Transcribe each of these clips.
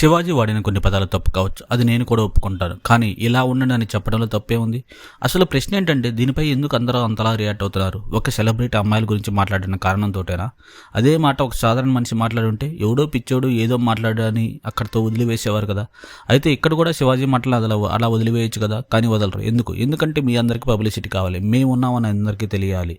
శివాజీ వాడిన కొన్ని పదాలు తప్పు కావచ్చు. అది నేను కూడా ఒప్పుకుంటాను. కానీ ఇలా ఉండండి అని చెప్పడంలో తప్పే ఉంది. అసలు ప్రశ్న ఏంటంటే దీనిపై ఎందుకు అందరూ అంతలా రియాక్ట్ అవుతున్నారు? ఒక సెలబ్రిటీ అమ్మాయిల గురించి మాట్లాడిన కారణంతోటేనా అదే మాట ఒక సాధారణ మనిషి మాట్లాడుంటే ఎవడో పిచ్చోడు ఏదో మాట్లాడని అక్కడితో వదిలివేసేవారు కదా. అయితే ఇక్కడ కూడా శివాజీ మాటలు అలా అలా వదిలివేయచ్చు కదా. కానీ వదలరు. ఎందుకు? ఎందుకంటే మీ అందరికీ పబ్లిసిటీ కావాలి. మేము ఉన్నామని అందరికీ తెలియాలి.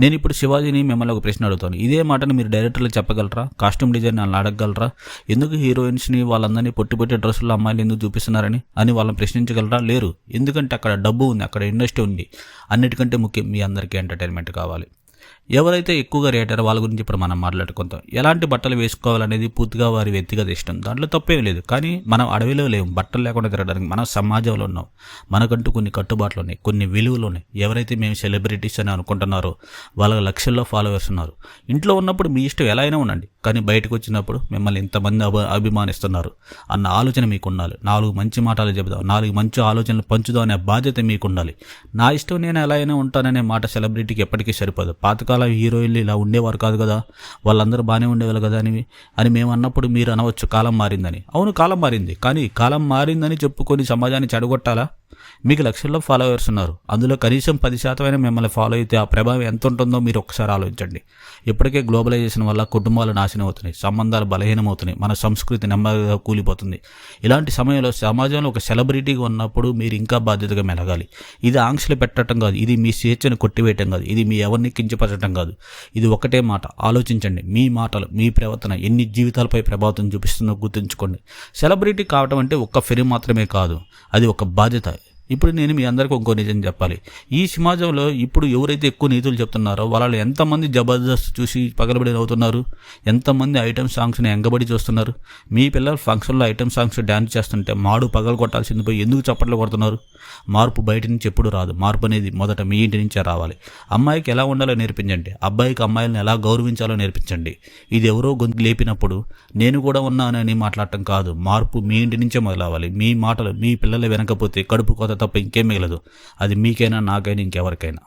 నేను ఇప్పుడు శివాజీని మిమ్మల్ని ఒక ప్రశ్న అడుగుతాను. ఇదే మాటను మీరు డైరెక్టర్లు చెప్పగలరా? కాస్ట్యూమ్ డిజైన్ వాళ్ళని అడగగలరా? ఎందుకు హీరోయిన్స్ని వాళ్ళందరినీ పొట్టి పొట్టి డ్రెస్సుల్లో అమ్మాయిలు ఎందుకు చూపిస్తున్నారని? అని వాళ్ళని ప్రశ్నించగలరా? లేరు. ఎందుకంటే అక్కడ డబ్బు ఉంది అక్కడ ఇండస్ట్రీ ఉంది. అన్నిటికంటే ముఖ్యం మీ అందరికీ ఎంటర్టైన్మెంట్ కావాలి. ఎవరైతే ఎక్కువగా రేటారో వాళ్ళ గురించి ఇప్పుడు మనం మాట్లాడుకుంటాం ఎలాంటి బట్టలు వేసుకోవాలనేది పూర్తిగా వారి వ్యక్తిగత ఇష్టం. దాంట్లో తప్పేం లేదు. కానీ మనం అడవిలో లేవు బట్టలు లేకుండా తిరగడానికి మనం సమాజంలో ఉన్నాం. మనకంటూ కొన్ని కట్టుబాట్లు ఉన్నాయి. కొన్ని విలువలు ఉన్నాయి. ఎవరైతే మేము సెలబ్రిటీస్ అని అనుకుంటున్నారో వాళ్ళ లక్షల్లో ఫాలోవర్స్ ఉన్నారు. ఇంట్లో ఉన్నప్పుడు మీ ఇష్టం ఎలా అయినా ఉండండి. కానీ బయటకు వచ్చినప్పుడు మిమ్మల్ని ఇంతమంది అభి అభిమానిస్తున్నారు అన్న ఆలోచన మీకు ఉండాలి నాలుగు మంచి మాటలు చెబుదాం. నాలుగు మంచి ఆలోచనలు పంచుదాం అనే బాధ్యత మీకు ఉండాలి నా ఇష్టం నేను ఎలా అయినా ఉంటాననే మాట సెలబ్రిటీకి ఎప్పటికీ సరిపోదు. పాతకాల హీరోయిన్లు ఇలా ఉండేవారు కాదు కదా? వాళ్ళందరూ బాగానే ఉండేవాళ్ళు కదా అని అని మేము అన్నప్పుడు మీరు అనవచ్చు కాలం మారిందని. అవును కాలం మారింది. కానీ కాలం మారిందని చెప్పుకొని సమాజాన్ని చెడగొట్టాలా? మీకు లక్షల్లో ఫాలోవర్స్ ఉన్నారు. అందులో కనీసం పది శాతమైన మిమ్మల్ని ఫాలో అయితే ఆ ప్రభావం ఎంత ఉంటుందో మీరు ఒకసారి ఆలోచించండి. ఇప్పటికే గ్లోబలైజేషన్ వల్ల కుటుంబాలు నాశనం అవుతున్నాయి. సంబంధాలు బలహీనమవుతున్నాయి. మన సంస్కృతి నెమ్మదిగా కూలిపోతుంది. ఇలాంటి సమయంలో సమాజంలో ఒక సెలబ్రిటీగా ఉన్నప్పుడు మీరు ఇంకా బాధ్యతగా మెలగాలి. ఇది ఆంక్షలు పెట్టడం కాదు. ఇది మీ స్వేచ్ఛను కొట్టివేయటం కాదు. ఇది మీ ఎవరిని కించపరచడం కాదు. ఇది ఒకటే మాట. ఆలోచించండి. మీ మాటలు మీ ప్రవర్తన ఎన్ని జీవితాలపై ప్రభావితం చూపిస్తుందో గుర్తుంచుకోండి. సెలబ్రిటీ కావటం అంటే ఒక్క ఫిలిం మాత్రమే కాదు. అది ఒక బాధ్యత. ఇప్పుడు నేను మీ అందరికీ ఇంకో నిజం చెప్పాలి. ఈ సమాజంలో ఇప్పుడు ఎవరైతే ఎక్కువ నీతులు చెప్తున్నారో వాళ్ళు ఎంతమంది జబర్దస్త్ చూసి పగలబడి అవుతున్నారు ఎంతమంది ఐటమ్ సాంగ్స్ని ఎంగబడి చూస్తున్నారు? మీ పిల్లలు ఫంక్షన్లో ఐటమ్ సాంగ్స్ డ్యాన్స్ చేస్తుంటే మాడు పగలు కొట్టాల్సింది పోయి ఎందుకు చప్పట్లు కొడుతున్నారు? మార్పు బయట నుంచి ఎప్పుడు రాదు. మార్పు అనేది మొదట మీ ఇంటి నుంచే రావాలి. అమ్మాయికి ఎలా ఉండాలో నేర్పించండి. అబ్బాయికి అమ్మాయిలను ఎలా గౌరవించాలో నేర్పించండి. ఇది ఎవరో గొంతు లేపినప్పుడు నేను కూడా ఉన్నానని మాట్లాడటం కాదు. మార్పు మీ ఇంటి నుంచే మొదలవ్వాలి. మీ మాటలు మీ పిల్లలు వినకపోతే కడుపు కొత్త తప్ప ఇంకేం మిగలదు. అది మీకైనా నాకైనా ఇంకెవరికైనా.